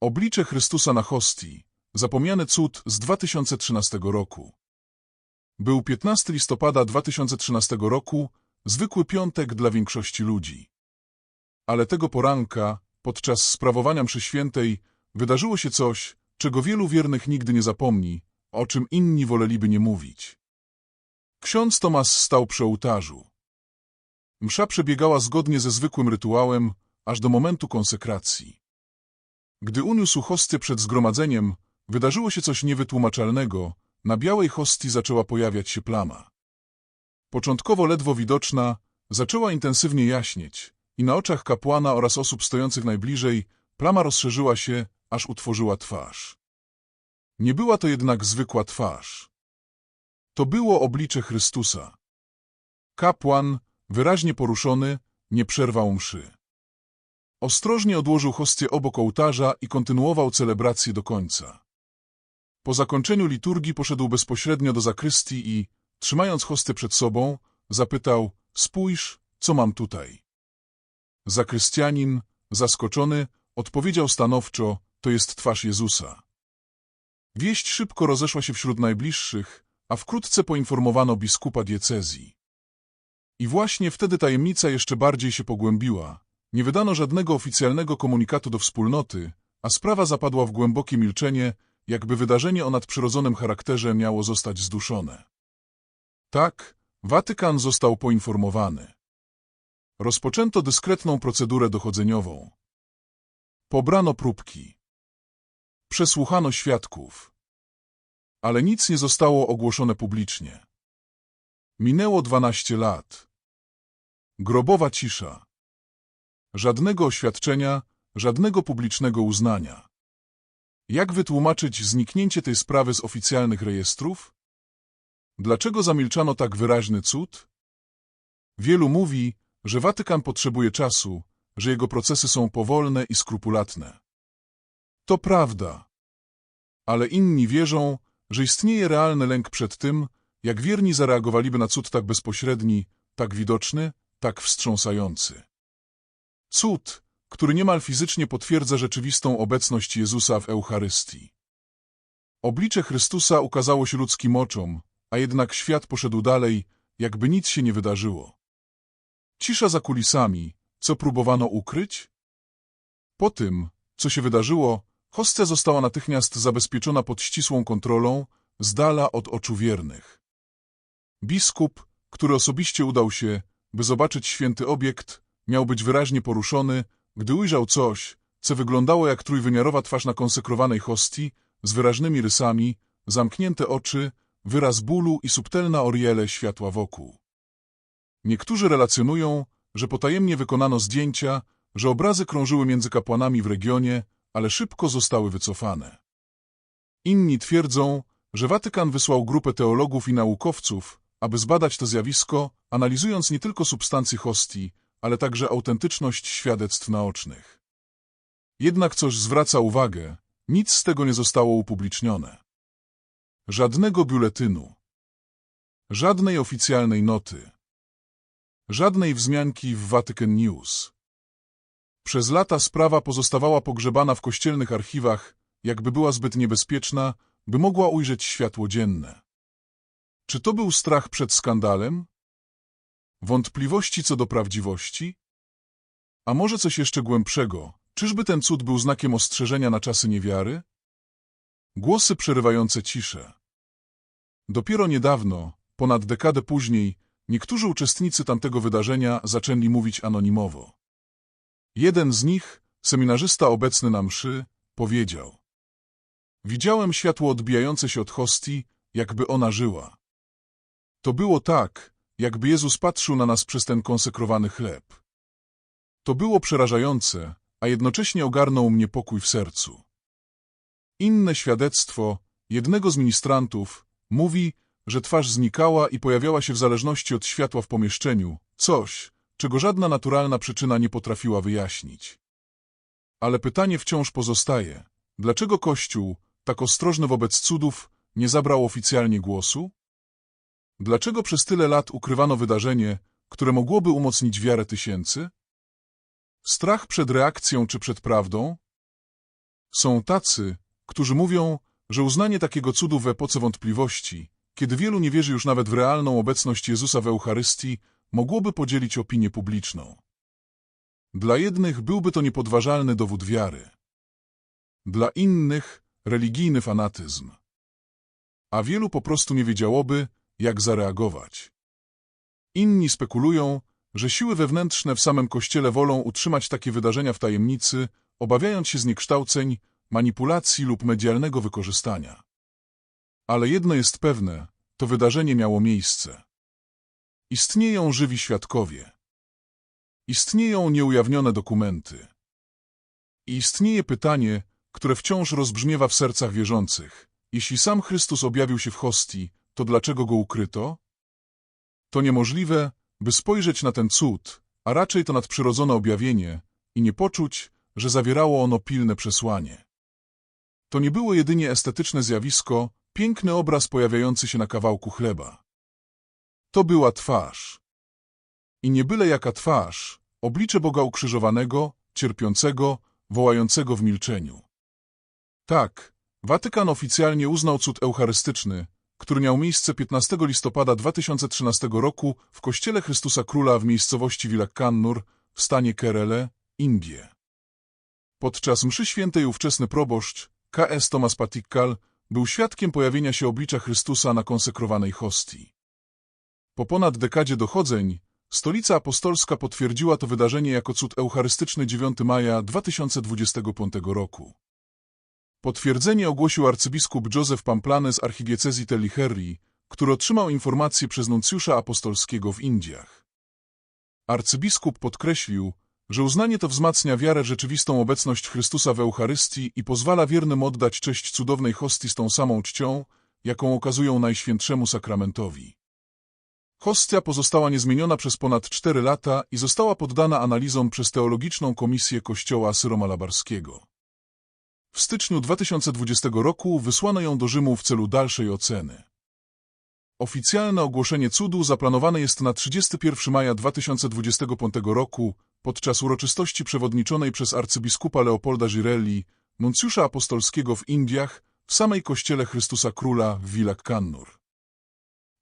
Oblicze Chrystusa na hostii. Zapomniany cud z 2013 roku. Był 15 listopada 2013 roku, zwykły piątek dla większości ludzi. Ale tego poranka, podczas sprawowania mszy świętej, wydarzyło się coś, czego wielu wiernych nigdy nie zapomni, o czym inni woleliby nie mówić. Ksiądz Tomasz stał przy ołtarzu. Msza przebiegała zgodnie ze zwykłym rytuałem, aż do momentu konsekracji. Gdy uniósł hostię przed zgromadzeniem, wydarzyło się coś niewytłumaczalnego, na białej hostii zaczęła pojawiać się plama. Początkowo ledwo widoczna, zaczęła intensywnie jaśnieć i na oczach kapłana oraz osób stojących najbliżej plama rozszerzyła się, aż utworzyła twarz. Nie była to jednak zwykła twarz. To było oblicze Chrystusa. Kapłan, wyraźnie poruszony, nie przerwał mszy. Ostrożnie odłożył hostię obok ołtarza i kontynuował celebrację do końca. Po zakończeniu liturgii poszedł bezpośrednio do zakrystii i, trzymając hostię przed sobą, zapytał, spójrz, co mam tutaj. Zakrystianin, zaskoczony, odpowiedział stanowczo, to jest twarz Jezusa. Wieść szybko rozeszła się wśród najbliższych, a wkrótce poinformowano biskupa diecezji. I właśnie wtedy tajemnica jeszcze bardziej się pogłębiła. Nie wydano żadnego oficjalnego komunikatu do wspólnoty, a sprawa zapadła w głębokie milczenie, jakby wydarzenie o nadprzyrodzonym charakterze miało zostać zduszone. Tak, Watykan został poinformowany. Rozpoczęto dyskretną procedurę dochodzeniową. Pobrano próbki. Przesłuchano świadków. Ale nic nie zostało ogłoszone publicznie. Minęło dwanaście lat. Grobowa cisza. Żadnego oświadczenia, żadnego publicznego uznania. Jak wytłumaczyć zniknięcie tej sprawy z oficjalnych rejestrów? Dlaczego zamilczano tak wyraźny cud? Wielu mówi, że Watykan potrzebuje czasu, że jego procesy są powolne i skrupulatne. To prawda. Ale inni wierzą, że istnieje realny lęk przed tym, jak wierni zareagowaliby na cud tak bezpośredni, tak widoczny, tak wstrząsający. Cud, który niemal fizycznie potwierdza rzeczywistą obecność Jezusa w Eucharystii. Oblicze Chrystusa ukazało się ludzkim oczom, a jednak świat poszedł dalej, jakby nic się nie wydarzyło. Cisza za kulisami, co próbowano ukryć? Po tym, co się wydarzyło, hostia została natychmiast zabezpieczona pod ścisłą kontrolą, z dala od oczu wiernych. Biskup, który osobiście udał się, by zobaczyć święty obiekt, miał być wyraźnie poruszony, gdy ujrzał coś, co wyglądało jak trójwymiarowa twarz na konsekrowanej hostii, z wyraźnymi rysami, zamknięte oczy, wyraz bólu i subtelna oriele światła wokół. Niektórzy relacjonują, że potajemnie wykonano zdjęcia, że obrazy krążyły między kapłanami w regionie, ale szybko zostały wycofane. Inni twierdzą, że Watykan wysłał grupę teologów i naukowców, aby zbadać to zjawisko, analizując nie tylko substancje hostii, ale także autentyczność świadectw naocznych. Jednak coś zwraca uwagę, nic z tego nie zostało upublicznione. Żadnego biuletynu. Żadnej oficjalnej noty. Żadnej wzmianki w Vatican News. Przez lata sprawa pozostawała pogrzebana w kościelnych archiwach, jakby była zbyt niebezpieczna, by mogła ujrzeć światło dzienne. Czy to był strach przed skandalem? Wątpliwości co do prawdziwości? A może coś jeszcze głębszego? Czyżby ten cud był znakiem ostrzeżenia na czasy niewiary? Głosy przerywające ciszę. Dopiero niedawno, ponad dekadę później, niektórzy uczestnicy tamtego wydarzenia zaczęli mówić anonimowo. Jeden z nich, seminarzysta obecny na mszy, powiedział Widziałem światło odbijające się od hostii, jakby ona żyła. To było tak, jakby Jezus patrzył na nas przez ten konsekrowany chleb. To było przerażające, a jednocześnie ogarnął mnie pokój w sercu. Inne świadectwo, jednego z ministrantów, mówi, że twarz znikała i pojawiała się w zależności od światła w pomieszczeniu, coś, czego żadna naturalna przyczyna nie potrafiła wyjaśnić. Ale pytanie wciąż pozostaje, dlaczego Kościół, tak ostrożny wobec cudów, nie zabrał oficjalnie głosu? Dlaczego przez tyle lat ukrywano wydarzenie, które mogłoby umocnić wiarę tysięcy? Strach przed reakcją czy przed prawdą? Są tacy, którzy mówią, że uznanie takiego cudu w epoce wątpliwości, kiedy wielu nie wierzy już nawet w realną obecność Jezusa w Eucharystii, mogłoby podzielić opinię publiczną. Dla jednych byłby to niepodważalny dowód wiary. Dla innych religijny fanatyzm. A wielu po prostu nie wiedziałoby, jak zareagować. Inni spekulują, że siły wewnętrzne w samym Kościele wolą utrzymać takie wydarzenia w tajemnicy, obawiając się zniekształceń, manipulacji lub medialnego wykorzystania. Ale jedno jest pewne, to wydarzenie miało miejsce. Istnieją żywi świadkowie. Istnieją nieujawnione dokumenty. I istnieje pytanie, które wciąż rozbrzmiewa w sercach wierzących. Jeśli sam Chrystus objawił się w hostii, to dlaczego go ukryto? To niemożliwe, by spojrzeć na ten cud, a raczej to nadprzyrodzone objawienie i nie poczuć, że zawierało ono pilne przesłanie. To nie było jedynie estetyczne zjawisko, piękny obraz pojawiający się na kawałku chleba. To była twarz. I nie byle jaka twarz, oblicze Boga ukrzyżowanego, cierpiącego, wołającego w milczeniu. Tak, Watykan oficjalnie uznał cud eucharystyczny, który miał miejsce 15 listopada 2013 roku w Kościele Chrystusa Króla w miejscowości Vilaccannur w stanie Kerele, Indie. Podczas mszy świętej ówczesny proboszcz, K.S. Thomas Patikkal, był świadkiem pojawienia się oblicza Chrystusa na konsekrowanej hostii. Po ponad dekadzie dochodzeń, Stolica Apostolska potwierdziła to wydarzenie jako cud eucharystyczny 9 maja 2025 roku. Potwierdzenie ogłosił arcybiskup Józef Pamplany z archidiecezji Telicherri, który otrzymał informację przez nuncjusza apostolskiego w Indiach. Arcybiskup podkreślił, że uznanie to wzmacnia wiarę rzeczywistą obecność Chrystusa w Eucharystii i pozwala wiernym oddać cześć cudownej hostii z tą samą czcią, jaką okazują Najświętszemu Sakramentowi. Hostia pozostała niezmieniona przez ponad cztery lata i została poddana analizom przez Teologiczną Komisję Kościoła Syromalabarskiego. W styczniu 2020 roku wysłano ją do Rzymu w celu dalszej oceny. Oficjalne ogłoszenie cudu zaplanowane jest na 31 maja 2025 roku podczas uroczystości przewodniczonej przez arcybiskupa Leopolda Girelli, nuncjusza apostolskiego w Indiach, w samej kościele Chrystusa Króla w Vilaccannur.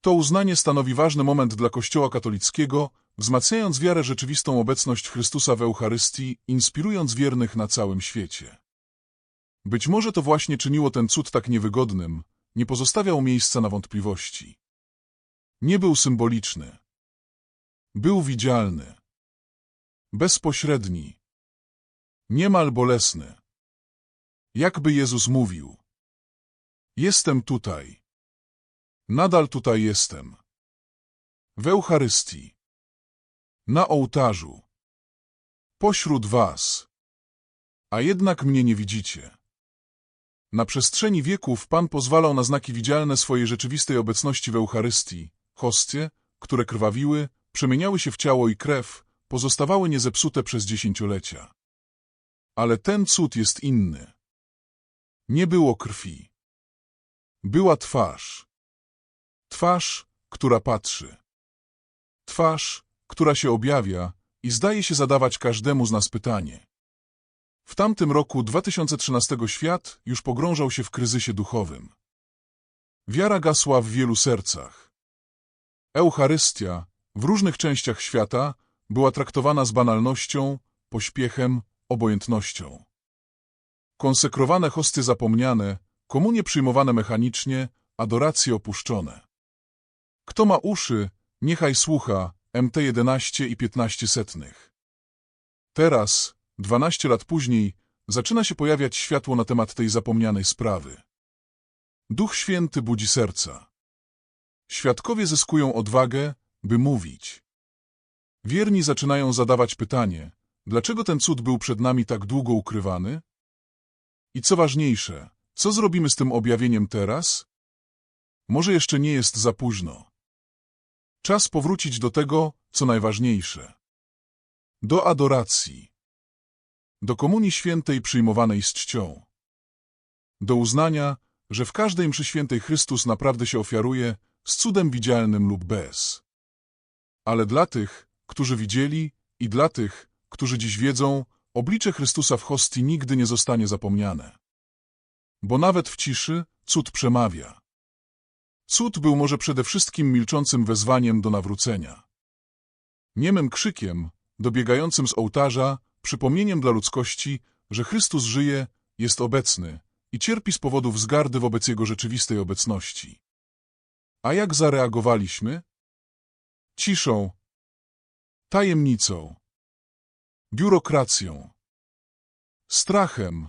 To uznanie stanowi ważny moment dla Kościoła katolickiego, wzmacniając wiarę rzeczywistą obecność Chrystusa w Eucharystii, inspirując wiernych na całym świecie. Być może to właśnie czyniło ten cud tak niewygodnym, nie pozostawiał miejsca na wątpliwości. Nie był symboliczny. Był widzialny. Bezpośredni. Niemal bolesny. Jakby Jezus mówił. Jestem tutaj. Nadal tutaj jestem. W Eucharystii. Na ołtarzu. Pośród was. A jednak mnie nie widzicie. Na przestrzeni wieków Pan pozwalał na znaki widzialne swojej rzeczywistej obecności w Eucharystii. Hostie, które krwawiły, przemieniały się w ciało i krew, pozostawały niezepsute przez dziesięciolecia. Ale ten cud jest inny. Nie było krwi. Była twarz. Twarz, która patrzy. Twarz, która się objawia i zdaje się zadawać każdemu z nas pytanie. W tamtym roku 2013 świat już pogrążał się w kryzysie duchowym. Wiara gasła w wielu sercach. Eucharystia w różnych częściach świata była traktowana z banalnością, pośpiechem, obojętnością. Konsekrowane hosty zapomniane, komunie przyjmowane mechanicznie, adoracje opuszczone. Kto ma uszy, niechaj słucha, MT 11 i 15 setnych. Teraz, 12 lat później, zaczyna się pojawiać światło na temat tej zapomnianej sprawy. Duch Święty budzi serca. Świadkowie zyskują odwagę, by mówić. Wierni zaczynają zadawać pytanie, dlaczego ten cud był przed nami tak długo ukrywany? I co ważniejsze, co zrobimy z tym objawieniem teraz? Może jeszcze nie jest za późno. Czas powrócić do tego, co najważniejsze. Do adoracji. Do komunii świętej przyjmowanej z czcią. Do uznania, że w każdej mszy świętej Chrystus naprawdę się ofiaruje, z cudem widzialnym lub bez. Ale dla tych, którzy widzieli i dla tych, którzy dziś wiedzą, Oblicze Chrystusa w hostii nigdy nie zostanie zapomniane. Bo nawet w ciszy cud przemawia. Cud był może przede wszystkim milczącym wezwaniem do nawrócenia. Niemym krzykiem, dobiegającym z ołtarza, przypomnieniem dla ludzkości, że Chrystus żyje, jest obecny i cierpi z powodu wzgardy wobec Jego rzeczywistej obecności. A jak zareagowaliśmy? Ciszą, tajemnicą, biurokracją, strachem,